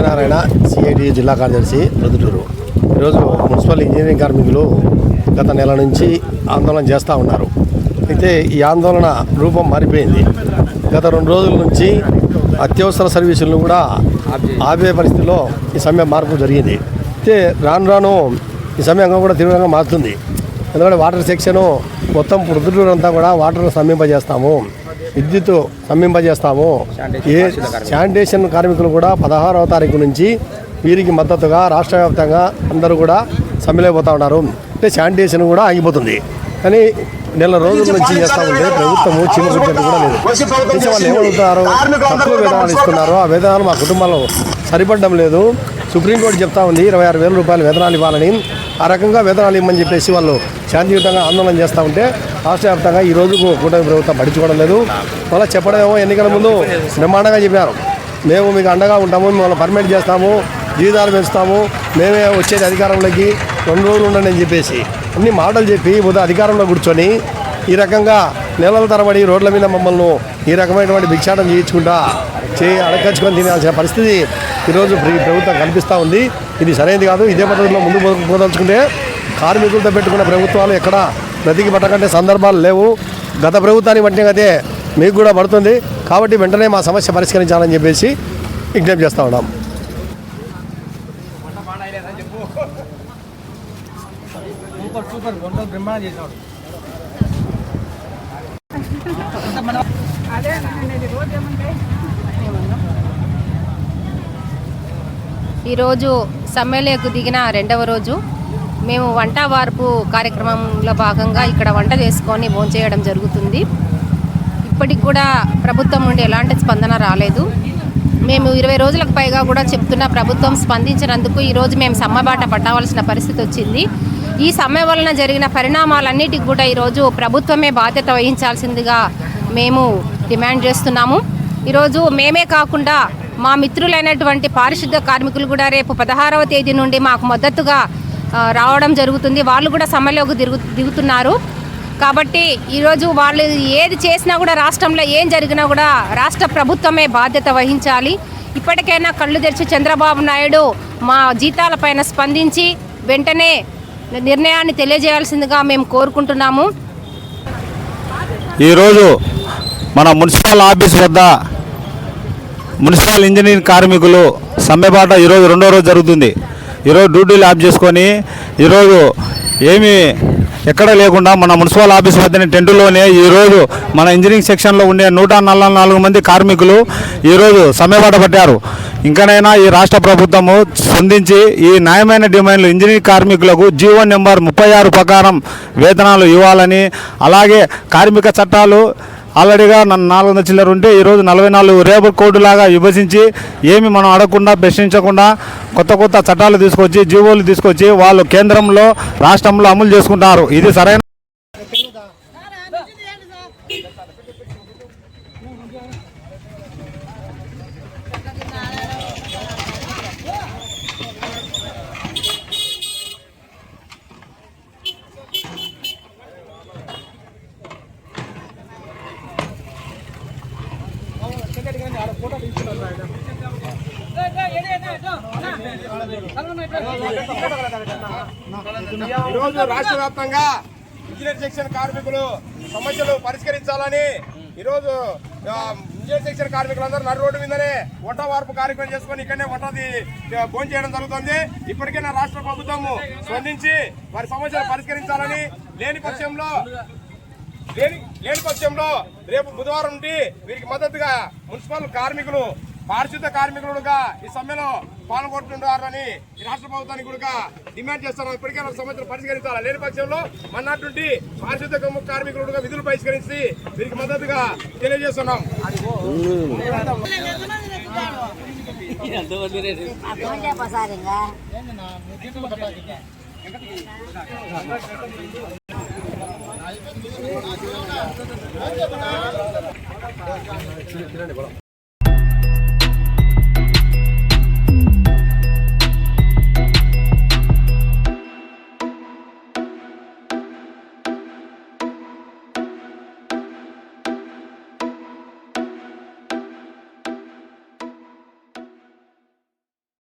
Satyanarayana CIT జిల్లా కార్యదర్శి ప్రొద్దుటూరు. ఈరోజు మున్సిపల్ ఇంజనీరింగ్ కార్మికులు గత నెల నుంచి ఆందోళన చేస్తూ ఉన్నారు. అయితే ఈ ఆందోళన రూపం మారిపోయింది. గత రెండు రోజుల నుంచి అత్యవసర సర్వీసులను కూడా ఆపే పరిస్థితిలో ఈ సమయం మార్పు జరిగింది. అయితే రాను రాను ఈ సమయంగా కూడా తీవ్రంగా మారుతుంది. ఎందుకంటే వాటర్ సెక్షను మొత్తం ప్రొద్దుటూరు అంతా కూడా వాటర్ స్తంభింపజేస్తాము. విద్యుత్ స్తంభింపజేస్తాము. ఏ శానిటేషన్ కార్మికులు కూడా పదహారవ తారీఖు నుంచి వీరికి మద్దతుగా రాష్ట్ర వ్యాప్తంగా అందరూ కూడా సమ్మెలైపోతూ ఉన్నారు. అంటే శానిటేషన్ కూడా ఆగిపోతుంది. కానీ నెల రోజుల నుంచి చేస్తా ఉంటే ప్రభుత్వము చిన్నపుచ్చేది కూడా లేదు. వాళ్ళు ఏమడుగుతున్నారు తక్కువ వేతనాలు ఇస్తున్నారు. ఆ వేతనాలు మా కుటుంబాల్లో సరిపడడం లేదు. సుప్రీంకోర్టు చెప్తా ఉంది ఇరవై ఆరు వేల రూపాయలు వేతనాలు ఇవ్వాలని. ఆ రకంగా వేతనాలు ఇవ్వమని చెప్పేసి వాళ్ళు శాంతియుతంగా ఆందోళన చేస్తూ ఉంటే రాష్ట్ర వ్యాప్తంగా ఈ రోజుకు కూటమి ప్రభుత్వం పట్టించుకోవడం లేదు. మళ్ళీ చెప్పడమేమో ఎన్నికల ముందు బ్రహ్మాండంగా చెప్పారు. మేము మీకు అండగా ఉంటాము మిమ్మల్ని పర్మిట్ చేస్తాము జీతాలు పెంచుతాము మేమే వచ్చేది అధికారంలోకి రెండు రోజులు ఉండండి అని చెప్పేసి అన్ని మాటలు చెప్పి ఉదా అధికారంలో కూర్చొని ఈ రకంగా నెలల తరబడి రోడ్ల మీద మమ్మల్ని ఈ రకమైనటువంటి భిక్షాటం చేయించుకుంటా చేయి అడకచ్చుకొని తినాల్సిన పరిస్థితి ఈరోజు ప్రభుత్వం కల్పిస్తూ ఉంది. ఇది సరైనది కాదు. ఇదే పద్ధతిలో ముందు పోదలుచుకుంటే కార్మికులతో పెట్టుకున్న ప్రభుత్వాలు ఎక్కడ బ్రతికి పట్టకంటే సందర్భాలు లేవు. గత ప్రభుత్వాన్ని పట్టినగతే మీకు కూడా పడుతుంది. కాబట్టి వెంటనే మా సమస్య పరిష్కరించాలని చెప్పేసి విజ్ఞప్తి చేస్తూ ఉన్నాం. సూపర్ సూపర్ వంటలు బ్రహ్మాండం చేసినాడు ఈరోజు సమ్మెలకు దిగిన రెండవ రోజు. మేము వంట వార్పు కార్యక్రమంలో భాగంగా ఇక్కడ వంట చేసుకొని భోంచేయడం జరుగుతుంది. ఇప్పటికి కూడా ప్రభుత్వం నుండి ఎలాంటి స్పందన రాలేదు. మేము ఇరవై రోజులకు పైగా కూడా చెప్తున్న ప్రభుత్వం స్పందించినందుకు ఈరోజు మేము సమ్మబాట పట్టవలసిన పరిస్థితి వచ్చింది. ఈ సమ్మె వలన జరిగిన పరిణామాలన్నిటికి కూడా ఈరోజు ప్రభుత్వమే బాధ్యత వహించాల్సిందిగా మేము డిమాండ్ చేస్తున్నాము. ఈరోజు మేమే కాకుండా మా మిత్రులైనటువంటి పారిశుద్ధ కార్మికులు కూడా రేపు పదహారవ తేదీ నుండి మాకు మద్దతుగా రావడం జరుగుతుంది. వాళ్ళు కూడా సమ్మెలోకి దిగు దిగుతున్నారు. కాబట్టి ఈరోజు వాళ్ళు ఏది చేసినా కూడా రాష్ట్రంలో ఏం జరిగినా కూడా రాష్ట్ర ప్రభుత్వమే బాధ్యత వహించాలి. ఇప్పటికైనా కళ్ళు తెరిచి చంద్రబాబు నాయుడు మా జీతాలపైన స్పందించి వెంటనే నిర్ణయాన్ని తెలియజేయాల్సిందిగా మేము కోరుకుంటున్నాము. ఈరోజు మన మున్సిపల్ ఆఫీస్ వద్ద మున్సిపల్ ఇంజనీరింగ్ కార్మికులు సమ్మెబాట ఈరోజు రెండో రోజు జరుగుతుంది. ఈరోజు డ్యూటీలు ఆఫ్ చేసుకొని ఈరోజు ఏమి ఎక్కడ లేకుండా మన మున్సిపల్ ఆఫీస్ వద్దనే టెంటులోనే ఈరోజు మన ఇంజనీరింగ్ సెక్షన్లో ఉండే నూట నలభై నాలుగు మంది కార్మికులు ఈరోజు సమ్మెబాట పట్టారు. ఇంకనైనా ఈ రాష్ట్ర ప్రభుత్వము స్పందించి ఈ న్యాయమైన డిమాండ్లు ఇంజనీరింగ్ కార్మికులకు జీవో నెంబర్ ముప్పై ఆరు ప్రకారం వేతనాలు ఇవ్వాలని అలాగే కార్మిక చట్టాలు ఆల్రెడీగా నన్ను నాలుగు వందల చిల్లర ఉంటే ఈరోజు నలభై నాలుగు రేబర్ కోడ్ లాగా విభజించి ఏమి మనం అడగకుండా ప్రశ్నించకుండా కొత్త కొత్త చట్టాలు తీసుకొచ్చి జీవోలు తీసుకొచ్చి వాళ్ళు కేంద్రంలో రాష్ట్రంలో అమలు చేసుకుంటారు. ఇది సరైన ఈరోజు రాష్ట్ర వ్యాప్తంగా ఇంజనీర్ సెక్షన్ కార్మికులు సమస్యలు పరిష్కరించాలని ఈరోజు ఇంజనీర్ సెక్షన్ కార్మికులందరూ నడు రోడ్డు మీదనే వంట వార్పు కార్యక్రమం చేసుకుని ఇక్కడనే వంటది భోజనం చేయడం జరుగుతుంది. ఇప్పటికైనా రాష్ట్ర ప్రభుత్వం స్పందించి వారి సమస్యలు పరిష్కరించాలని లేని పక్షంలో లేని లేని పక్షంలో రేపు బుధవారం నుండి వీరికి మద్దతుగా మున్సిపల్ కార్మికులు పారిశుద్ధ కార్మికులుగా ఈ సమ్మెలో పాల్గొంటున్నారని ఈ రాష్ట్ర ప్రభుత్వానికి కూడా డిమాండ్ చేస్తున్నారు. ఇప్పటికైనా సమస్యలు పరిష్కరించాలి? లేని పక్షంలో మన్నాటి పారిశుద్ధ కార్మికులుగా విధులు బహిష్కరించి వీరికి మద్దతుగా తెలియజేస్తున్నాం.